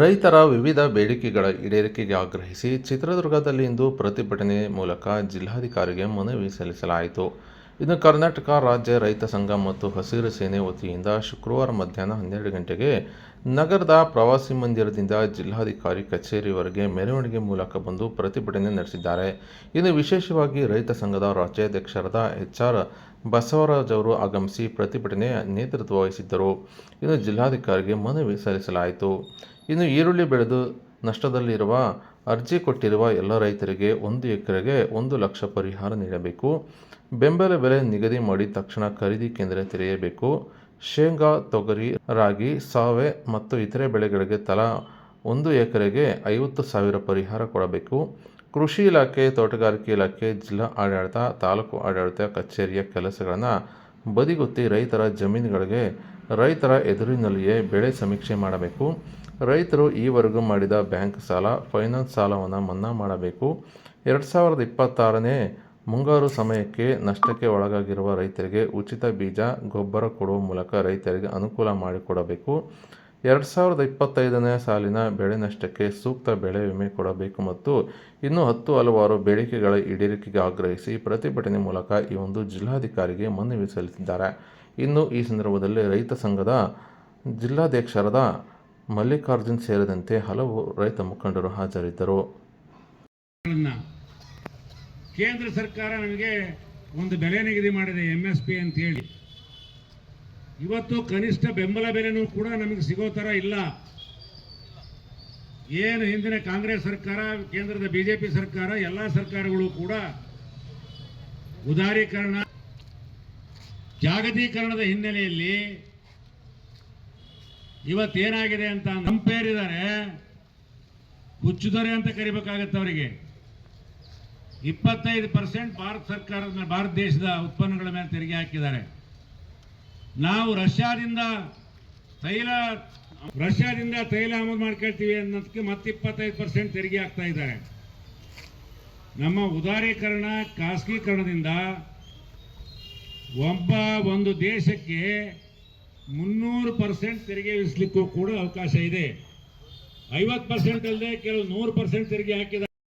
ರೈತರ ವಿವಿಧ ಬೇಡಿಕೆಗಳ ಈಡೇರಿಕೆಗೆ ಆಗ್ರಹಿಸಿ ಚಿತ್ರದುರ್ಗದಲ್ಲಿ ಇಂದು ಪ್ರತಿಭಟನೆ ಮೂಲಕ ಜಿಲ್ಲಾಧಿಕಾರಿಗೆ ಮನವಿ ಸಲ್ಲಿಸಲಾಯಿತು. ಇನ್ನು ಕರ್ನಾಟಕ ರಾಜ್ಯ ರೈತ ಸಂಘ ಮತ್ತು ಹಸಿರು ಸೇನೆ ವತಿಯಿಂದ ಶುಕ್ರವಾರ ಮಧ್ಯಾಹ್ನ ಹನ್ನೆರಡು ಗಂಟೆಗೆ ನಗರದ ಪ್ರವಾಸಿ ಮಂದಿರದಿಂದ ಜಿಲ್ಲಾಧಿಕಾರಿ ಕಚೇರಿವರೆಗೆ ಮೆರವಣಿಗೆ ಮೂಲಕ ಬಂದು ಪ್ರತಿಭಟನೆ ನಡೆಸಿದ್ದಾರೆ. ಇನ್ನು ವಿಶೇಷವಾಗಿ ರೈತ ಸಂಘದ ರಾಜ್ಯಾಧ್ಯಕ್ಷರಾದ ಎಚ್ ಆರ್ ಬಸವರಾಜ್ ಅವರು ಆಗಮಿಸಿ ಪ್ರತಿಭಟನೆ ನೇತೃತ್ವ ವಹಿಸಿದ್ದರು. ಇನ್ನು ಜಿಲ್ಲಾಧಿಕಾರಿಗೆ ಮನವಿ ಸಲ್ಲಿಸಲಾಯಿತು. ಇನ್ನು ಈರುಳ್ಳಿ ಬೆಳೆದು ನಷ್ಟದಲ್ಲಿರುವ, ಅರ್ಜಿ ಕೊಟ್ಟಿರುವ ಎಲ್ಲ ರೈತರಿಗೆ ಒಂದು ಎಕರೆಗೆ ಒಂದು ಲಕ್ಷ ಪರಿಹಾರ ನೀಡಬೇಕು. ಬೆಂಬಲ ಬೆಲೆ ನಿಗದಿ ಮಾಡಿ ತಕ್ಷಣ ಖರೀದಿ ಕೇಂದ್ರ ತೆರೆಯಬೇಕು. ಶೇಂಗಾ, ತೊಗರಿ, ರಾಗಿ, ಸಾವೆ ಮತ್ತು ಇತರೆ ಬೆಳೆಗಳಿಗೆ ತಲಾ ಒಂದು ಎಕರೆಗೆ ಐವತ್ತು ಸಾವಿರ ಪರಿಹಾರ ಕೊಡಬೇಕು. ಕೃಷಿ ಇಲಾಖೆ, ತೋಟಗಾರಿಕೆ ಇಲಾಖೆ, ಜಿಲ್ಲಾ ಆಡಳಿತ, ತಾಲೂಕು ಆಡಳಿತ ಕಚೇರಿಯ ಕೆಲಸಗಳನ್ನು ಬದಿಗೊತ್ತಿ ರೈತರ ಜಮೀನುಗಳಿಗೆ ರೈತರ ಎದುರಿನಲ್ಲಿಯೇ ಬೆಳೆ ಸಮೀಕ್ಷೆ ಮಾಡಬೇಕು. ರೈತರು ಈವರೆಗೂ ಮಾಡಿದ ಬ್ಯಾಂಕ್ ಸಾಲ, ಫೈನಾನ್ಸ್ ಸಾಲವನ್ನು ಮನ್ನಾ ಮಾಡಬೇಕು. ಎರಡು ಸಾವಿರದ ಇಪ್ಪತ್ತಾರನೇ ಮುಂಗಾರು ಸಮಯಕ್ಕೆ ನಷ್ಟಕ್ಕೆ ಒಳಗಾಗಿರುವ ರೈತರಿಗೆ ಉಚಿತ ಬೀಜ, ಗೊಬ್ಬರ ಕೊಡುವ ಮೂಲಕ ರೈತರಿಗೆ ಅನುಕೂಲ ಮಾಡಿಕೊಡಬೇಕು. ಎರಡು ಸಾವಿರದ ಇಪ್ಪತ್ತೈದನೇ ಸಾಲಿನ ಬೆಳೆ ನಷ್ಟಕ್ಕೆ ಸೂಕ್ತ ಬೆಳೆ ವಿಮೆ ಕೊಡಬೇಕು ಮತ್ತು ಇನ್ನೂ ಹತ್ತು ಹಲವಾರು ಬೇಡಿಕೆಗಳ ಈಡೇರಿಕೆಗೆ ಆಗ್ರಹಿಸಿ ಪ್ರತಿಭಟನೆ ಮೂಲಕ ಈ ಒಂದು ಜಿಲ್ಲಾಧಿಕಾರಿಗೆ ಮನವಿ ಸಲ್ಲಿಸಿದ್ದಾರೆ. ಇನ್ನು ಈ ಸಂದರ್ಭದಲ್ಲಿ ರೈತ ಸಂಘದ ಜಿಲ್ಲಾಧ್ಯಕ್ಷರಾದ ಮಲ್ಲಿಕಾರ್ಜುನ್ ಸೇರಿದಂತೆ ಹಲವು ರೈತ ಮುಖಂಡರು ಹಾಜರಿದ್ದರು. ಕೇಂದ್ರ ಸರ್ಕಾರ ನಮಗೆ ಒಂದು ಬೆಲೆ ನಿಗದಿ ಮಾಡಿದೆ ಎಂ ಎಸ್ ಪಿ ಅಂತ ಹೇಳಿ. ಇವತ್ತು ಕನಿಷ್ಠ ಬೆಂಬಲ ಬೆಲೆನೂ ಕೂಡ ನಮಗೆ ಸಿಗೋ ತರ ಇಲ್ಲ. ಏನು ಹಿಂದಿನ ಕಾಂಗ್ರೆಸ್ ಸರ್ಕಾರ, ಕೇಂದ್ರದ ಬಿಜೆಪಿ ಸರ್ಕಾರ, ಎಲ್ಲ ಸರ್ಕಾರಗಳು ಕೂಡ ಉದಾರೀಕರಣ ಜಾಗತೀಕರಣದ ಹಿನ್ನೆಲೆಯಲ್ಲಿ ಇವತ್ತೇನಾಗಿದೆ ಅಂತ ನಂಪೇರಿದ್ದಾರೆ ಹುಚ್ಚುದೊರೆ ಅಂತ ಕರಿಬೇಕಾಗತ್ತೆ ಅವರಿಗೆ. ಇಪ್ಪತ್ತೈದು ಪರ್ಸೆಂಟ್ ಭಾರತ ಸರ್ಕಾರದ ಭಾರತ ದೇಶದ ಉತ್ಪನ್ನಗಳ ಮೇಲೆ ತೆರಿಗೆ ಹಾಕಿದ್ದಾರೆ. ನಾವು ರಷ್ಯಾದಿಂದ ತೈಲ ರಷ್ಯಾದಿಂದ ತೈಲ ಆಮದು ಮಾಡ್ಕೊಳ್ತೀವಿ ಅನ್ನೋದಕ್ಕೆ ಮತ್ತೆ ಇಪ್ಪತ್ತೈದು ಪರ್ಸೆಂಟ್ ತೆರಿಗೆ ಹಾಕ್ತಾ ಇದ್ದಾರೆ. ನಮ್ಮ ಉದಾರೀಕರಣ, ಖಾಸಗೀಕರಣದಿಂದ ಒಬ್ಬ ಒಂದು ದೇಶಕ್ಕೆ ಮುನ್ನೂರು ಪರ್ಸೆಂಟ್ ತೆರಿಗೆ ವಿಧಿಸ್ಲಿಕ್ಕೂ ಕೂಡ ಅವಕಾಶ ಇದೆ. ಐವತ್ತು ಪರ್ಸೆಂಟ್ ಅಲ್ಲದೆ ಕೆಲವು ನೂರು ಪರ್ಸೆಂಟ್ ತೆರಿಗೆ ಹಾಕಿದ